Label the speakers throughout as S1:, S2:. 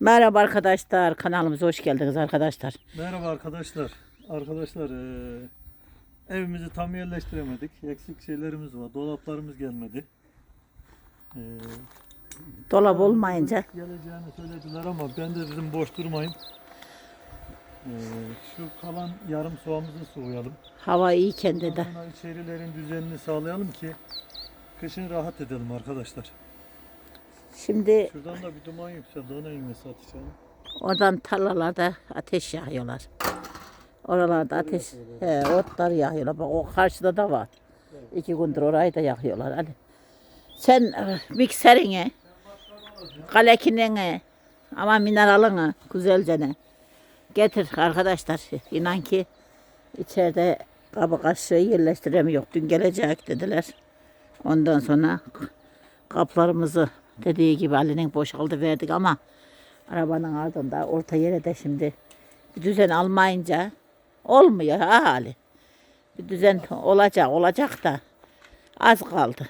S1: Merhaba arkadaşlar. Kanalımıza hoş geldiniz arkadaşlar.
S2: Merhaba arkadaşlar. Arkadaşlar eee, evimizi tam yerleştiremedik. Eksik şeylerimiz var. Dolaplarımız gelmedi. Eee,
S1: Dolap olmayınca
S2: geleceğini söylediler ama ben de dedim boş durmayın. Eee, şu kalan yarım soğamızı soğuyalım.
S1: hava iyiken de de.
S2: İçerilerin düzenini sağlayalım ki kışın rahat edelim arkadaşlar.
S1: Şimdi
S2: Şuradan da bir duman yükseldi. Ona inmesi Hatice Hanım.
S1: oradan tarlalarda ateş yakıyorlar. Oralarda ateş, he, otlar yakıyorlar. Bak o karşıda da var. İki gündür orayı da yakıyorlar. Hadi. Sen e, mikserine, kalekinine, ama mineralını güzelce ne getir arkadaşlar. İnan ki içeride kabı kaşığı yerleştiremiyor. Dün gelecek dediler. Ondan sonra kaplarımızı dediği gibi Ali'nin boşaldı verdik ama arabanın ardında orta yere de şimdi bir düzen almayınca olmuyor ha Ali. Bir düzen olacak olacak da az kaldı.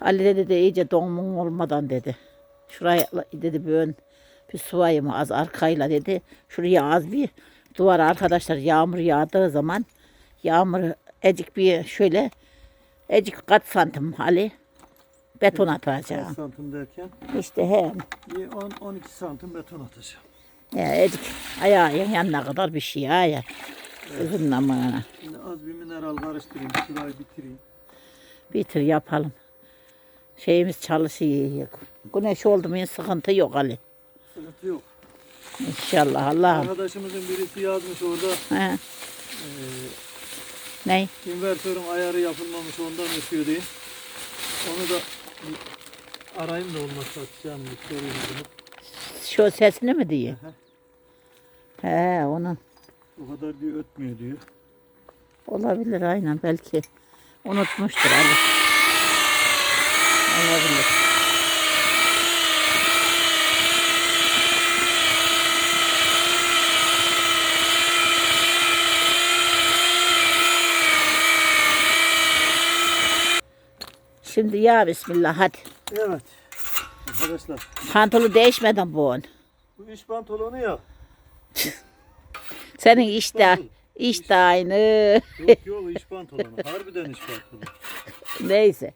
S1: Ali dedi de iyice donmun olmadan dedi. Şuraya dedi bir ön bir suvayım az arkayla dedi. Şuraya az bir duvar arkadaşlar yağmur yağdığı zaman yağmur ecik bir şöyle ecik kaç santim Ali beton
S2: Kaç
S1: atacağım.
S2: santim derken
S1: İşte he.
S2: bir 10-12 santim beton atacağım.
S1: Ya ecik ayağın yanına kadar bir şey ya ya. Uzun ama
S2: Şimdi az bir mineral karıştırayım. Şurayı bitireyim.
S1: bitir yapalım. Şeyimiz çalışıyor. Güneş oldu mu sıkıntı yok Ali.
S2: Sıkıntı yok.
S1: İnşallah Allah'ım.
S2: Arkadaşımızın birisi yazmış orada
S1: He.
S2: e,
S1: Ne?
S2: invertörün ayarı yapılmamış ondan ötüyor diye. Onu da bir arayayım da olmazsa atacağım bir sorayım bunu.
S1: Şu sesini mi diyor?
S2: Aha.
S1: He onun
S2: O kadar diyor ötmüyor diyor.
S1: olabilir aynen belki. Unutmuştur Ali. Olabilir. Şimdi ya Bismillah hadi.
S2: Evet. Arkadaşlar
S1: Pantolu değişmeden boğun.
S2: bu iş pantolonu ya.
S1: Senin işte işte aynı.
S2: Yok yok iş pantolonu. Harbiden iş pantolonu.
S1: Neyse.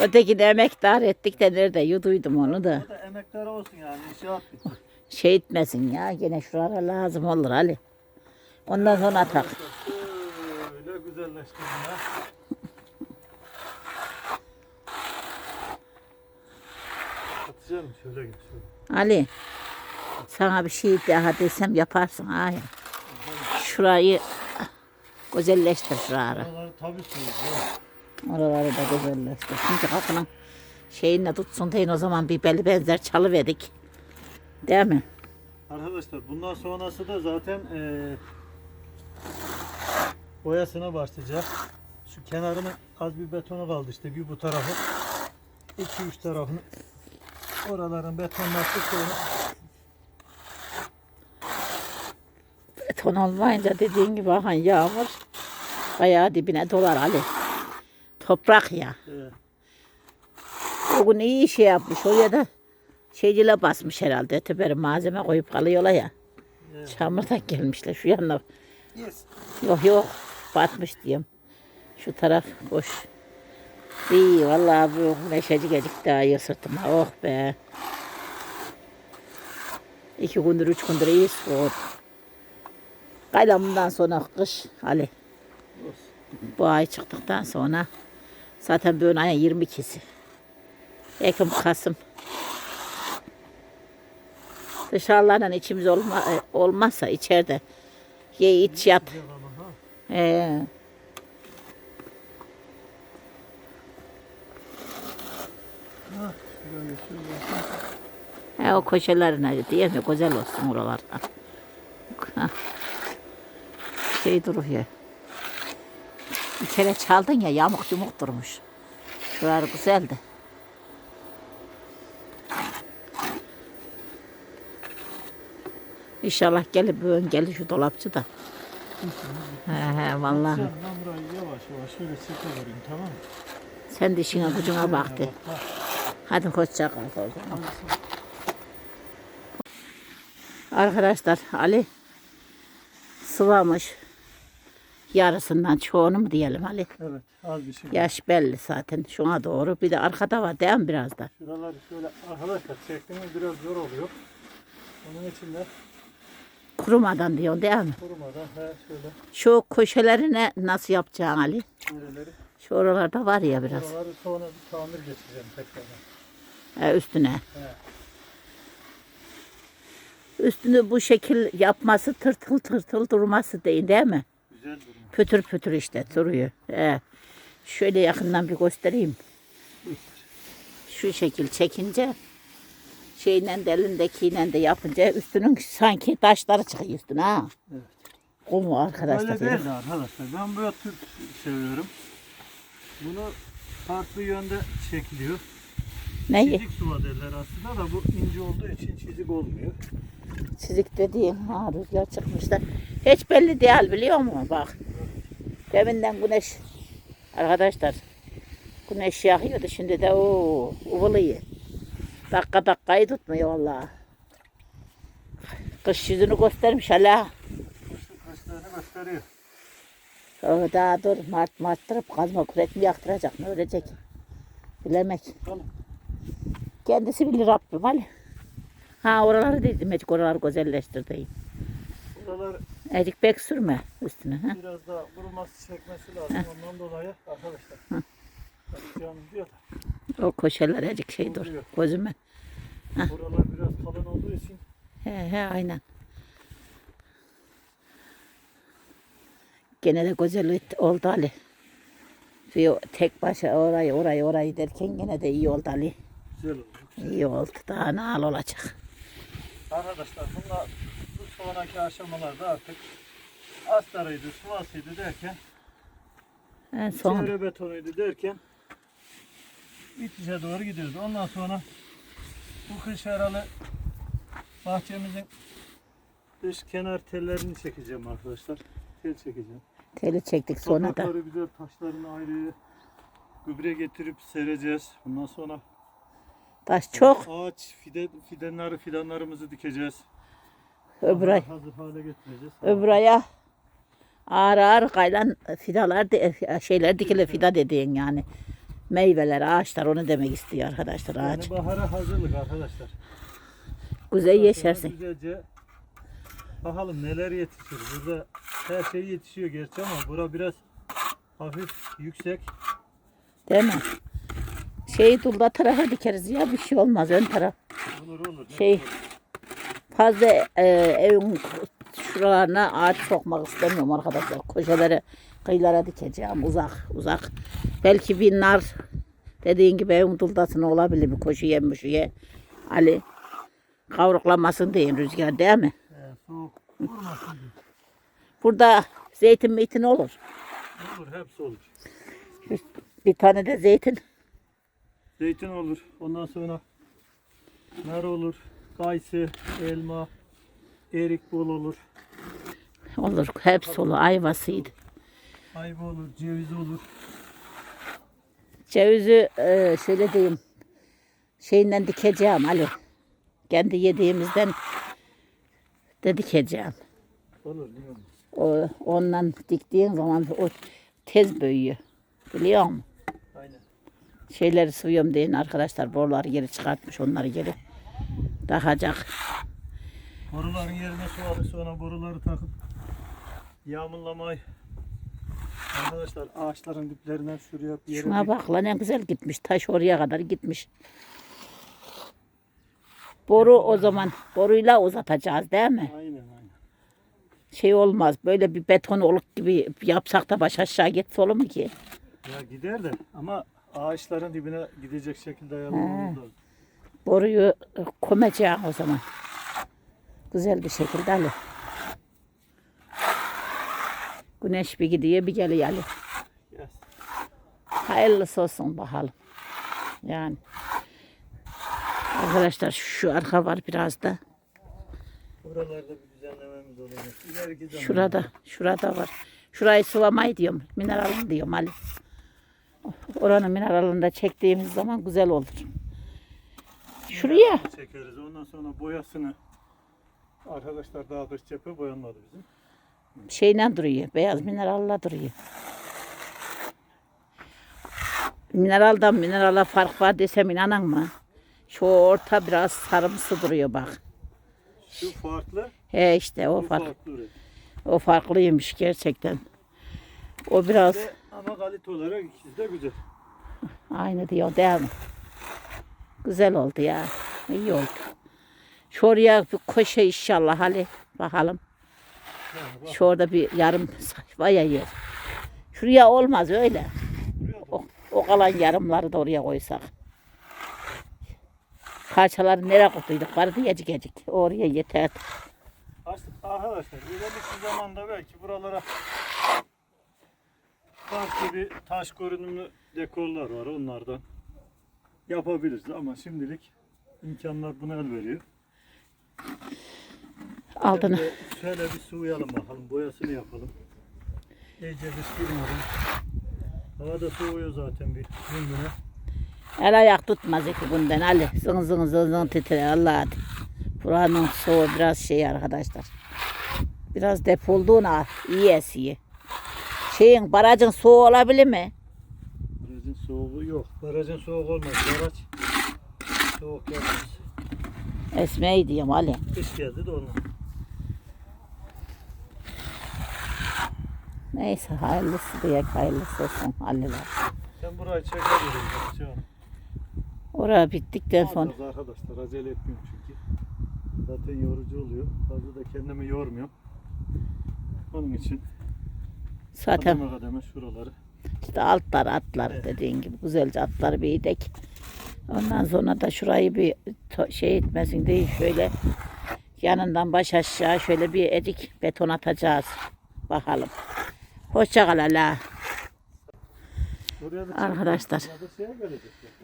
S1: Öteki de emektar ettik de nerede yuduydum onu da.
S2: O da emektar olsun yani inşaat bitti.
S1: Şey etmesin ya gene şuralara lazım olur Ali. Ondan sonra tak.
S2: Şöyle güzelleştirdim ha. Atacağım şöyle şöyle.
S1: Ali sana bir şey daha desem yaparsın ha ya. Şurayı güzelleştir şuraları.
S2: Oraları tabii suyuz.
S1: Oraları da güzelleştir. Şimdi kapının şeyinle tutsun deyin o zaman bir beli benzer çalıverdik. Değil mi?
S2: Arkadaşlar bundan sonrası da zaten eee boyasına başlayacak. Şu kenarını az bir betonu kaldı işte bir bu tarafı. iki üç tarafını oraların betonlaştık sonra
S1: Beton olmayınca dediğin gibi ahan yağmur bayağı dibine dolar Ali. Toprak ya.
S2: eee,
S1: O gün iyi şey yapmış. Oraya da şeyciyle basmış herhalde. Teperi malzeme koyup kalıyorlar ya.
S2: Evet.
S1: Çamurdan gelmişler şu yanına.
S2: yes.
S1: Yok yok batmış diyeyim. Şu taraf boş. İyi vallahi bu neşeci gedik daha iyi sırtıma. Oh be. İki gündür, üç gündür iyi soğuk. Kaylamından sonra kış Ali. Bu ay çıktıktan sonra zaten böyle ayın 22'si. Ekim, Kasım. Dışarılardan içimiz olma, e, olmazsa içeride ye iç yat. Ee,
S2: Ha, şöyle şöyle.
S1: He, o köşelerine diye mi güzel olsun oralarda. Şey duruyor. Bir kere çaldın ya yamuk yumuk durmuş. Şuralar güzeldi. İnşallah gelip bugün gelir şu dolapçı da. He he vallahi.
S2: Sen yavaş yavaş şöyle vereyim tamam mı?
S1: Sen de işine gücüne bak de.
S2: Ha,
S1: Hadi hoşça kal o zaman. Arkadaşlar Ali sıvamış. Yarısından çoğunu mu diyelim Ali?
S2: Evet az bir şey.
S1: Yaş belli zaten şuna doğru. Bir de arkada var değil mi biraz da?
S2: Şuraları şöyle arkadaşlar çektiğimiz biraz zor oluyor. Onun için de
S1: Kurumadan diyorsun değil mi?
S2: kurumadan he şöyle
S1: Şu köşelerine nasıl yapacaksın Ali?
S2: nereleri
S1: Şu oralarda var ya biraz.
S2: Oraları sonra bir tamir geçeceğim tekrardan.
S1: He, üstüne.
S2: He.
S1: Üstünü bu şekil yapması tırtıl tırtıl durması değil değil mi?
S2: Güzel.
S1: Pütür pütür işte duruyor. He. Şöyle yakından bir göstereyim. Şu şekil çekince şeyle de elindekiyle de yapınca üstünün sanki taşları çıkıyor üstüne ha.
S2: Evet.
S1: Mu arkadaşlar?
S2: Öyle değil de arkadaşlar. Ben böyle tür seviyorum. Bunu farklı yönde çekiliyor.
S1: Neyi?
S2: Çizik suva derler aslında da bu ince olduğu için çizik olmuyor.
S1: Çizik dediğim ha rüzgar çıkmışlar. Hiç belli değil biliyor musun? Bak. Deminden güneş arkadaşlar güneş yakıyordu şimdi de o uvuluyor. Dakika dakikayı tutmuyor vallahi. Kış yüzünü göstermiş hala.
S2: Kışlık kışlarını gösteriyor.
S1: O daha dur mart marttırıp kazma kürek mi yaktıracak ne ölecek. Bilemek.
S2: Tamam.
S1: Kendisi bilir Rabbim Ali. Ha oraları dedim hiç oraları güzelleştirdi.
S2: Buralar
S1: Ecik pek sürme üstüne. Ha?
S2: biraz daha kuruması çekmesi lazım. Ondan dolayı arkadaşlar. Yapacağım diyor da.
S1: O köşeler ecik şey dur
S2: Oluyor.
S1: gözüme.
S2: Buralar biraz kalın olduğu için
S1: He he aynen. Gene de güzel et- oldu Ali. Tek başa orayı orayı orayı derken gene de iyi oldu Ali.
S2: güzel olur.
S1: İyi oldu. Daha ne hal olacak.
S2: Arkadaşlar bunlar bu sonraki aşamalarda artık astarıydı, sıvasıydı derken
S1: En son
S2: çevre betonuydu derken bitişe doğru gidiyoruz. Ondan sonra bu kış aralı bahçemizin dış kenar tellerini çekeceğim arkadaşlar. Tel çekeceğim.
S1: teli çektik sonra da.
S2: Toprakları güzel taşlarını ayrı gübre getirip sereceğiz. Bundan sonra
S1: Taş çok.
S2: ağaç fide, fidanları fidanlarımızı dikeceğiz.
S1: Öbür.
S2: Hazır hale getireceğiz.
S1: Öbür aya ağır ağır kaylan fidalar şeyler dikili fida dediğin yani. Meyveler, ağaçlar onu demek istiyor arkadaşlar ağaç.
S2: Yani bahara hazırlık arkadaşlar.
S1: Güzel yeşersin.
S2: Güzelce bakalım neler yetişir. Burada her şey yetişiyor gerçi ama bura biraz hafif yüksek.
S1: Değil mi? Şeyi dulda tarafa dikeriz ya bir şey olmaz ön taraf.
S2: Olur olur.
S1: Şey fazla e, evin şuralarına ağaç sokmak istemiyorum arkadaşlar. Köşelere kıyılara dikeceğim uzak uzak. Belki bir nar dediğin gibi evin duldasına olabilir bir koşu yemiş ye. Ali kavruklamasın deyin rüzgar değil mi?
S2: Ee, soğuk vurmasın diye.
S1: Burada zeytin meytin olur.
S2: Olur hepsi olur.
S1: Bir tane de zeytin
S2: Zeytin olur. Ondan sonra nar olur. Kayısı, elma, erik bol olur.
S1: olur. Hepsi olur. Ayvasıydı.
S2: Ayva olur, ceviz olur.
S1: Cevizi e, şöyle diyeyim. Şeyinden dikeceğim Ali. Kendi yediğimizden de dikeceğim.
S2: Olur niye olmaz?
S1: O, ondan diktiğin zaman o tez büyüyor. Biliyor musun? Şeyleri sıvıyorum deyin arkadaşlar. Boruları geri çıkartmış onları geri. Takacak.
S2: Boruların yerine suadı sonra boruları takıp yağmurlamayı Arkadaşlar ağaçların diplerinden sürüyor. bir yere
S1: Şuna bak lan ne güzel gitmiş. Taş oraya kadar gitmiş. Boru o zaman boruyla uzatacağız değil mi?
S2: Aynen aynen.
S1: Şey olmaz. Böyle bir beton oluk gibi yapsak da baş aşağı gitse olur mu ki?
S2: Ya gider de ama ağaçların dibine gidecek şekilde ayarlamamız lazım.
S1: Boruyu e, komeceğim o zaman. Güzel bir şekilde Ali. Güneş bir gidiyor bir geliyor Ali.
S2: Yes.
S1: Hayırlısı olsun bakalım. Yani. Arkadaşlar şu arka var biraz da.
S2: Buralarda bir düzenlememiz olacak. İleriki zaman.
S1: Şurada, şurada var. Şurayı sıvamayı diyorum. Mineralini diyorum Ali. Oranın mineralini de çektiğimiz zaman güzel olur. Şuraya.
S2: çekeriz. Ondan sonra boyasını Arkadaşlar daha dış cephe boyanmadı bizim.
S1: Şeyle duruyor. Beyaz mineralla duruyor. Mineraldan minerala fark var desem inanan mı? Şu orta biraz sarımsı duruyor bak.
S2: Şu farklı,
S1: He işte o fark.
S2: farklı.
S1: O farklıymış gerçekten. O biraz
S2: ama kalite olarak ikisi de güzel.
S1: Aynı diyor değil mi? Güzel oldu ya. İyi oldu. Şu oraya bir koşa inşallah hadi bakalım.
S2: Yani bak,
S1: Şu orada bir yarım sayfaya yer. Şuraya olmaz öyle. O, o kalan yarımları da oraya koysak. Parçaları nereye koyduyduk? Var diyecek ecik. Oraya yeter.
S2: Arkadaşlar ileriki zamanda belki buralara farklı bir taş görünümlü dekorlar var onlardan yapabiliriz ama şimdilik imkanlar buna el veriyor.
S1: Altını.
S2: Şöyle, şöyle bir sıvayalım bakalım boyasını yapalım. İyice bir sürmedim. Hava da soğuyor zaten bir gün güne.
S1: El ayak tutmaz ki bundan. Ali zın zın zın zın titrer Allah hadi. Buranın soğuğu biraz şey arkadaşlar. Biraz depolduğuna iyi esiyor. Şeyin barajın soğuğu olabilir mi?
S2: Barajın soğuğu yok. Barajın soğuk olmaz. Baraj soğuk gelmez.
S1: Esmeyi diyorum Ali.
S2: Kış geldi de ondan.
S1: Neyse hayırlısı diye hayırlısı olsun Ali'ler.
S2: Sen burayı şu an.
S1: Oraya bittikten sonra
S2: arkadaşlar acele etmiyorum çünkü. Zaten yorucu oluyor. Fazla da kendimi yormuyorum. Onun için
S1: zaten
S2: kademe kademe şuraları.
S1: işte altlar atlar
S2: Evet.
S1: dediğin gibi güzelce atlar bir idek. Ondan sonra da şurayı bir şey etmesin değil şöyle yanından baş aşağı şöyle bir edik beton atacağız. Bakalım. Hoşça kal hala. Arkadaşlar.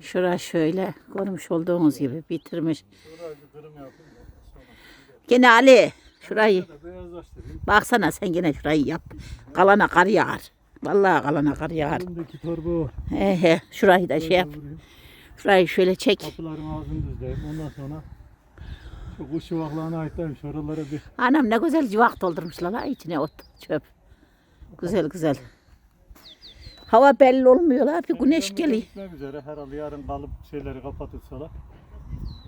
S1: Şura şöyle görmüş olduğunuz gibi bitirmiş. Gene Ali şurayı baksana sen gene şurayı yap. Kalana kar yağar. Vallahi kalana kar yağar.
S2: Elimdeki torba var.
S1: He he şurayı da şey yap. Şurayı şöyle çek.
S2: Kapıların ağzını düzleyeyim. Ondan sonra şu kuş yuvaklarına aitteymiş. Oralara bir
S1: Anam ne güzel civak doldurmuşlar la içine ot çöp. Güzel güzel. Hava belli olmuyor la bir güneş geliyor.
S2: Bitmek üzere. Herhalde yarın kalıp şeyleri kapatırsalar.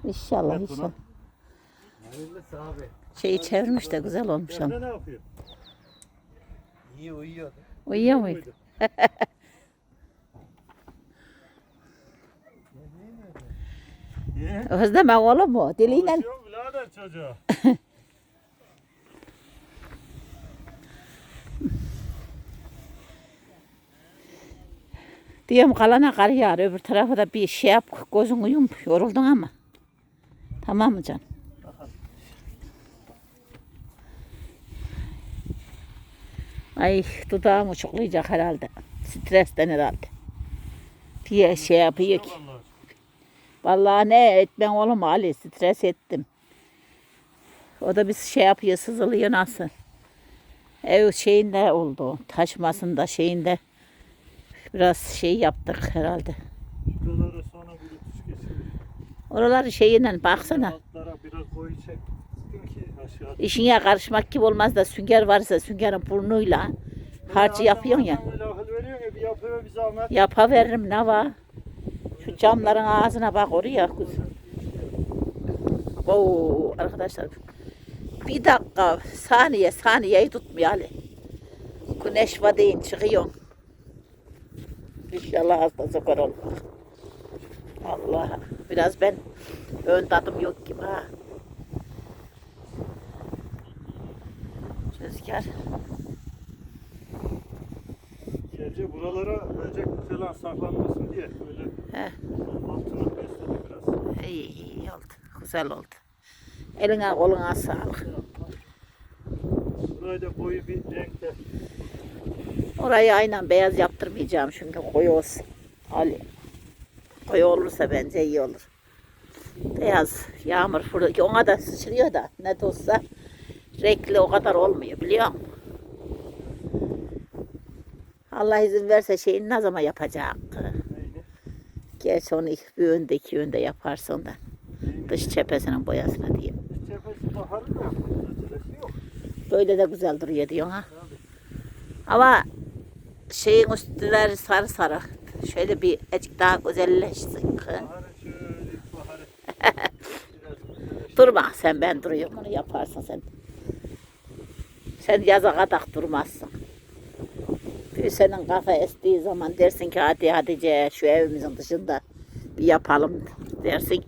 S1: İnşallah inşallah.
S3: Hayırlısı abi.
S1: Şeyi çevirmiş de güzel olmuş ama.
S2: Emre ne yapıyor?
S3: İyi uyuyor.
S1: Uyuyor muydu?
S2: Niye?
S1: Özleme oğlum o. Diliyle
S2: Konuşuyor birader çocuğa.
S1: diyorum kalana kar yağar. Öbür tarafa da bir şey yap. Gözünü yum. Yoruldun ama. Tamam mı can? Ay dudağım uçuklayacak herhalde. Stresten herhalde. Bir şey yapıyor ki.
S2: Vallahi.
S1: Ne etmem oğlum Ali stres ettim. O da bir şey yapıyor sızılıyor nasıl. Ev şeyinde oldu taşmasında şeyinde biraz şey yaptık herhalde.
S2: Sonra bir.
S1: Oraları şeyiyle baksana.
S2: Altlara biraz boyu çek.
S1: İşine karışmak gibi olmaz da sünger varsa süngerin burnuyla harcı yapıyorsun ya.
S2: Lafı veriyorsun ya bir yapıyor bir zahmet.
S1: Yapaveririm ne var? Şu camların ağzına bak oraya. kız. Oo arkadaşlar. Bir dakika saniye saniyeyi tutmuyor Ali. Güneş vadeyin çıkıyor. İnşallah hasta sokar olma. Allah. Biraz ben ön tadım yok gibi ha. Rüzgar.
S2: Gece buralara böcek falan saklanmasın diye böyle
S1: He.
S2: altına besledi biraz.
S1: İyi, iyi oldu. Güzel oldu. Eline koluna sağlık.
S2: Burayı da boyu bir renkte.
S1: Orayı aynen beyaz yaptırmayacağım çünkü koyu olsun. Ali. Koyu olursa bence iyi olur. Beyaz yağmur fırlıyor. Ona da sıçrıyor da ne de olsa renkli o kadar olmuyor biliyor musun? Allah izin verse şeyin ne zaman yapacak? Gerçi onu bir önde iki önde yaparsın da. Dış cephesinin boyasına diyeyim.
S2: Cephe Acelesi baharı yok. Yok.
S1: Böyle de güzel duruyor diyorsun ha. Ama şeyin üstleri sarı sarı. Şöyle bir azıcık daha güzelleşsin. Durma sen ben duruyorum onu yaparsın sen. Sen yaza kadar durmazsın. Bir senin kafa estiği zaman dersin ki hadi hadice şu evimizin dışında bir yapalım dersin.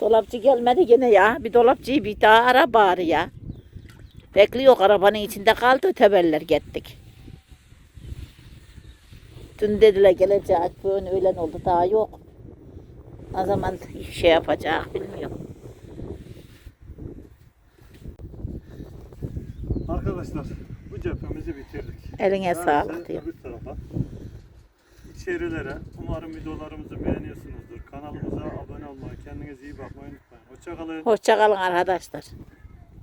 S1: Dolapçı gelmedi yine ya. Bir dolapçıyı bir daha ara bari ya. Bekliyor arabanın içinde kaldı ötebeller gittik. Dün dediler gelecek bugün öğlen oldu daha yok. Ne zaman şey yapacak bilmiyorum.
S2: Arkadaşlar bu cephemizi bitirdik.
S1: Eline
S2: Yani
S1: sağlık diyor.
S2: öbür tarafa. İçerilere umarım videolarımızı beğeniyorsunuzdur. Kanalımıza abone olmayı, kendinize iyi bakmayı unutmayın. Hoşçakalın.
S1: Hoşçakalın arkadaşlar.